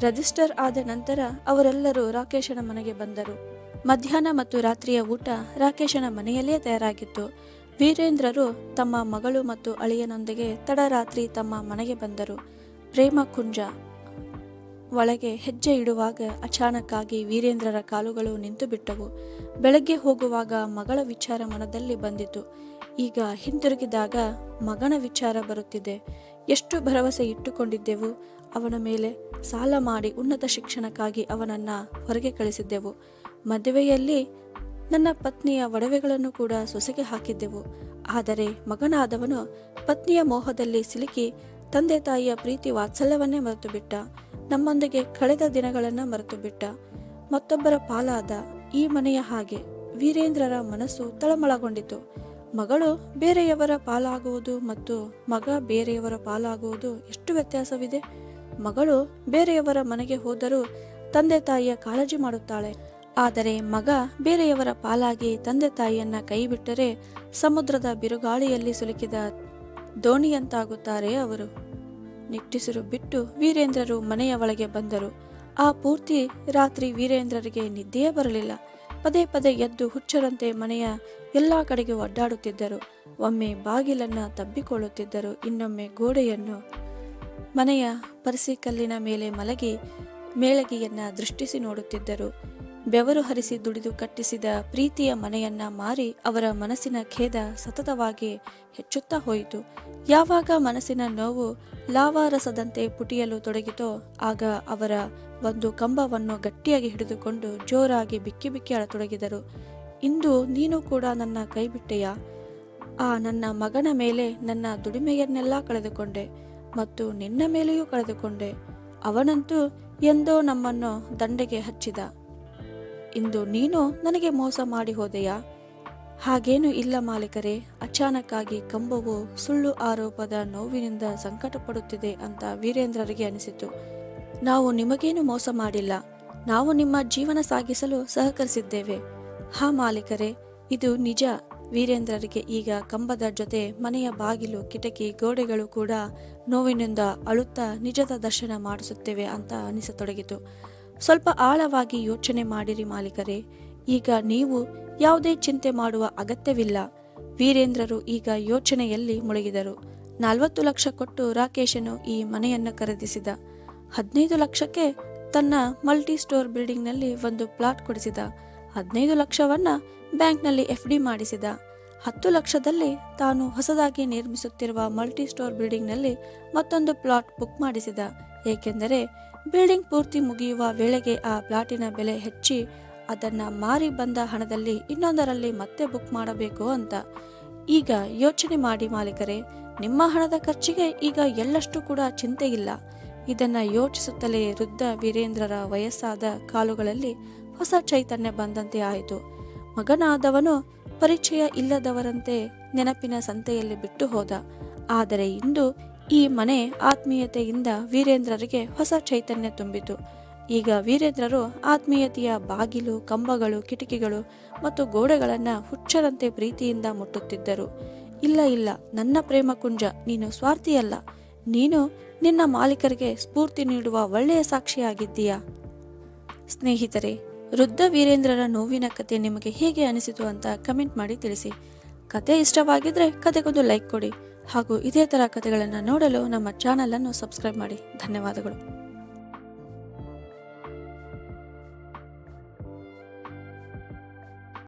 ರಿಜಿಸ್ಟರ್ ಆದ ನಂತರ ಅವರೆಲ್ಲರೂ ರಾಕೇಶನ ಮನೆಗೆ ಬಂದರು. ಮಧ್ಯಾಹ್ನ ಮತ್ತು ರಾತ್ರಿಯ ಊಟ ರಾಕೇಶನ ಮನೆಯಲ್ಲೇ ತಯಾರಾಗಿತ್ತು. ವೀರೇಂದ್ರರು ತಮ್ಮ ಮಗಳು ಮತ್ತು ಅಳಿಯನೊಂದಿಗೆ ತಡರಾತ್ರಿ ತಮ್ಮ ಮನೆಗೆ ಬಂದರು. ಪ್ರೇಮ ಕುಂಜ ಒಳಗೆ ಹೆಜ್ಜೆ ಇಡುವಾಗ ಅಚಾನಕ್ಕಾಗಿ ವೀರೇಂದ್ರರ ಕಾಲುಗಳು ನಿಂತು ಬಿಟ್ಟವು ಬೆಳಗ್ಗೆ ಹೋಗುವಾಗ ಮಗಳ ವಿಚಾರ ಮನದಲ್ಲಿ ಬಂದಿತು. ಈಗ ಹಿಂತಿರುಗಿದಾಗ ಮಗನ ವಿಚಾರ ಬರುತ್ತಿದೆ. ಎಷ್ಟು ಭರವಸೆ ಇಟ್ಟುಕೊಂಡಿದ್ದೆವು? ಅವನ ಮೇಲೆ ಸಾಲ ಮಾಡಿ ಉನ್ನತ ಶಿಕ್ಷಣಕ್ಕಾಗಿ ಅವನನ್ನ ಹೊರಗೆ ಕಳಿಸಿದ್ದೆವು. ಮದುವೆಯಲ್ಲಿ ನನ್ನ ಪತ್ನಿಯ ಒಡವೆಗಳನ್ನು ಕೂಡ ಸೊಸೆಗೆ ಹಾಕಿದ್ದೆವು. ಆದರೆ ಮಗನಾದವನು ಪತ್ನಿಯ ಮೋಹದಲ್ಲಿ ಸಿಲುಕಿ ತಂದೆ ತಾಯಿಯ ಪ್ರೀತಿ ವಾತ್ಸಲ್ಯವನ್ನೇ ಮರೆತು ಬಿಟ್ಟ ನಮ್ಮೊಂದಿಗೆ ಕಳೆದ ದಿನಗಳನ್ನು ಮರೆತು ಬಿಟ್ಟ ಮತ್ತೊಬ್ಬರ ಪಾಲಾದ ಈ ಮನೆಯ ಹಾಗೆ ವೀರೇಂದ್ರರ ಮನಸ್ಸು ತಳಮಳಗೊಂಡಿತು. ಮಗಳು ಬೇರೆಯವರ ಪಾಲಾಗುವುದು ಮತ್ತು ಮಗ ಬೇರೆಯವರ ಪಾಲಾಗುವುದು ಎಷ್ಟು ವ್ಯತ್ಯಾಸವಿದೆ? ಮಗಳು ಬೇರೆಯವರ ಮನೆಗೆ ಹೋದರೂ ತಂದೆ ತಾಯಿಯ ಕಾಳಜಿ ಮಾಡುತ್ತಾಳೆ. ಆದರೆ ಮಗ ಬೇರೆಯವರ ಪಾಲಾಗಿ ತಂದೆ ತಾಯಿಯನ್ನ ಕೈಬಿಟ್ಟರೆ ಸಮುದ್ರದ ಬಿರುಗಾಳಿಯಲ್ಲಿ ಸಿಲುಕಿದ ದೋಣಿಯಂತಾಗುತ್ತಾರೆ ಅವರು. ನಿಟ್ಟಿಸಿರು ಬಿಟ್ಟು ವೀರೇಂದ್ರರು ಮನೆಯ ಒಳಗೆ ಬಂದರು. ಆ ಪೂರ್ತಿ ರಾತ್ರಿ ವೀರೇಂದ್ರರಿಗೆ ನಿದ್ದೆಯೇ ಬರಲಿಲ್ಲ. ಪದೇ ಪದೇ ಎದ್ದು ಹುಚ್ಚರಂತೆ ಮನೆಯ ಎಲ್ಲಾ ಕಡೆಗೆ ಒಡ್ಡಾಡುತ್ತಿದ್ದರು ಒಮ್ಮೆ ಬಾಗಿಲನ್ನ ತಬ್ಬಿಕೊಳ್ಳುತ್ತಿದ್ದರು. ಇನ್ನೊಮ್ಮೆ ಗೋಡೆಯನ್ನು ಮನೆಯ ಪರಿಸಿಕಲ್ಲಿನ ಮೇಲೆ ಮಲಗಿ ಮೇಳಗಿಯನ್ನ ದೃಷ್ಟಿಸಿ ನೋಡುತ್ತಿದ್ದರು. ಬೆವರು ಹರಿಸಿ ದುಡಿದು ಕಟ್ಟಿಸಿದ ಪ್ರೀತಿಯ ಮನೆಯನ್ನ ಮಾರಿ ಅವರ ಮನಸ್ಸಿನ ಖೇದ ಸತತವಾಗಿ ಹೆಚ್ಚುತ್ತಾ ಹೋಯಿತು. ಯಾವಾಗ ಮನಸ್ಸಿನ ನೋವು ಲಾವಾರಸದಂತೆ ಪುಟಿಯಲು ತೊಡಗಿತೋ ಆಗ ಅವರ ಒಂದು ಕಂಬವನ್ನು ಗಟ್ಟಿಯಾಗಿ ಹಿಡಿದುಕೊಂಡು ಜೋರಾಗಿ ಬಿಕ್ಕಿ ಬಿಕ್ಕಿ ಅಳತೊಡಗಿದರು. ಇಂದು ನೀನು ಕೂಡ ನನ್ನ ಕೈಬಿಟ್ಟೆಯಾ? ಆ ನನ್ನ ಮಗನ ಮೇಲೆ ನನ್ನ ದುಡಿಮೆಯನ್ನೆಲ್ಲ ಕಳೆದುಕೊಂಡೆ ಮತ್ತು ನಿನ್ನ ಮೇಲೆಯೂ ಕಳೆದುಕೊಂಡೆ. ಅವನಂತೂ ಎಂದೋ ನಮ್ಮನ್ನು ದಂಡೆಗೆ ಹಚ್ಚಿದ. ಇಂದು ನೀನು ನನಗೆ ಮೋಸ ಮಾಡಿ ಹೋದೆಯಾ? ಹಾಗೇನೂ ಇಲ್ಲ ಮಾಲೀಕರೇ, ಅಚಾನಕ್ಕಾಗಿ ಕಂಬವು ಸುಳ್ಳು ಆರೋಪದ ನೋವಿನಿಂದ ಸಂಕಟಪಡುತ್ತಿದೆ ಅಂತ ವೀರೇಂದ್ರರಿಗೆ ಅನಿಸಿತು. ನಾವು ನಿಮಗೇನು ಮೋಸ ಮಾಡಿಲ್ಲ. ನಾವು ನಿಮ್ಮ ಜೀವನ ಸಾಗಿಸಲು ಸಹಕರಿಸಿದ್ದೇವೆ. ಹಾ ಮಾಲೀಕರೇ, ಇದು ನಿಜ. ವೀರೇಂದ್ರರಿಗೆ ಈಗ ಕಂಬದ ಜೊತೆ ಮನೆಯ ಬಾಗಿಲು, ಕಿಟಕಿ, ಗೋಡೆಗಳು ಕೂಡ ನೋವಿನಿಂದ ಅಳುತ್ತಾ ನಿಜದ ದರ್ಶನ ಮಾಡಿಸುತ್ತೇವೆ ಅಂತ ಅನಿಸತೊಡಗಿತು. ಸ್ವಲ್ಪ ಆಳವಾಗಿ ಯೋಚನೆ ಮಾಡಿರಿ ಮಾಲೀಕರೇ, ಈಗ ನೀವು ಯಾವುದೇ ಚಿಂತೆ ಮಾಡುವ ಅಗತ್ಯವಿಲ್ಲ. ವೀರೇಂದ್ರರು ಈಗ ಯೋಚನೆಯಲ್ಲಿ ಮುಳುಗಿದರು. ನಲವತ್ತು ಲಕ್ಷ ಕೊಟ್ಟು ರಾಕೇಶನು ಈ ಮನೆಯನ್ನು ಖರೀದಿಸಿದ. ಹದಿನೈದು ಲಕ್ಷಕ್ಕೆ ತನ್ನ ಮಲ್ಟಿ ಸ್ಟೋರ್ ಬಿಲ್ಡಿಂಗ್ನಲ್ಲಿ ಒಂದು ಪ್ಲಾಟ್ ಕೊಡಿಸಿದ. ಹದಿನೈದು ಲಕ್ಷವನ್ನ ಬ್ಯಾಂಕ್ನಲ್ಲಿ ಎಫ್ ಡಿ ಮಾಡಿಸಿದ. ಹತ್ತು ಲಕ್ಷದಲ್ಲಿ ತಾನು ಹೊಸದಾಗಿ ನಿರ್ಮಿಸುತ್ತಿರುವ ಮಲ್ಟಿ ಸ್ಟೋರ್ ಬಿಲ್ಡಿಂಗ್ನಲ್ಲಿ ಮತ್ತೊಂದು ಪ್ಲಾಟ್ ಬುಕ್ ಮಾಡಿಸಿದ. ಏಕೆಂದರೆ ಬಿಲ್ಡಿಂಗ್ ಪೂರ್ತಿ ಮುಗಿಯುವ ವೇಳೆಗೆ ಆ ಪ್ಲಾಟಿನ ಬೆಲೆ ಹೆಚ್ಚಿ ಅದನ್ನ ಮಾರಿ ಬಂದ ಹಣದಲ್ಲಿ ಇನ್ನೊಂದರಲ್ಲಿ ಮತ್ತೆ ಬುಕ್ ಮಾಡಬೇಕು ಅಂತ. ಈಗ ಯೋಚನೆ ಮಾಡಿ ಮಾಲೀಕರೇ, ನಿಮ್ಮ ಹಣದ ಖರ್ಚಿಗೆ ಈಗ ಎಳ್ಳಷ್ಟು ಕೂಡ ಚಿಂತೆ ಇಲ್ಲ. ಇದನ್ನ ಯೋಚಿಸುತ್ತಲೇ ವೃದ್ಧ ವೀರೇಂದ್ರರ ವಯಸ್ಸಾದ ಕಾಲುಗಳಲ್ಲಿ ಹೊಸ ಚೈತನ್ಯ ಬಂದಂತೆ ಆಯಿತು. ಮಗನಾದವನು ಪರಿಚಯ ಇಲ್ಲದವರಂತೆ ನೆನಪಿನ ಸಂತೆಯಲ್ಲಿ ಬಿಟ್ಟು ಹೋದ. ಆದರೆ ಇಂದು ಈ ಮನೆ ಆತ್ಮೀಯತೆಯಿಂದ ವೀರೇಂದ್ರರಿಗೆ ಹೊಸ ಚೈತನ್ಯ ತುಂಬಿತು. ಈಗ ವೀರೇಂದ್ರರು ಆತ್ಮೀಯತೆಯ ಬಾಗಿಲು, ಕಂಬಗಳು, ಕಿಟಕಿಗಳು ಮತ್ತು ಗೋಡೆಗಳನ್ನು ಹುಚ್ಚರಂತೆ ಪ್ರೀತಿಯಿಂದ ಮುಟ್ಟುತ್ತಿದ್ದರು. ಇಲ್ಲ ಇಲ್ಲ, ನನ್ನ ಪ್ರೇಮ ಕುಂಜ, ನೀನು ಸ್ವಾರ್ಥಿಯಲ್ಲ. ನೀನು ನಿನ್ನ ಮಾಲೀಕರಿಗೆ ಸ್ಫೂರ್ತಿ ನೀಡುವ ಒಳ್ಳೆಯ ಸಾಕ್ಷಿಯಾಗಿದ್ದೀಯಾ? ಸ್ನೇಹಿತರೆ, ವೃದ್ಧ ವೀರೇಂದ್ರರ ನೋವಿನ ಕತೆ ನಿಮಗೆ ಹೇಗೆ ಅನಿಸಿತು ಅಂತ ಕಮೆಂಟ್ ಮಾಡಿ ತಿಳಿಸಿ. ಕತೆ ಇಷ್ಟವಾಗಿದ್ರೆ ಕತೆಗೊಂದು ಲೈಕ್ ಕೊಡಿ. ಹಾಗೂ ಇದೇ ಥರ ಕಥೆಗಳನ್ನು ನೋಡಲು ನಮ್ಮ ಚಾನೆಲ್ ಅನ್ನು ಸಬ್ಸ್ಕ್ರೈಬ್ ಮಾಡಿ. ಧನ್ಯವಾದಗಳು.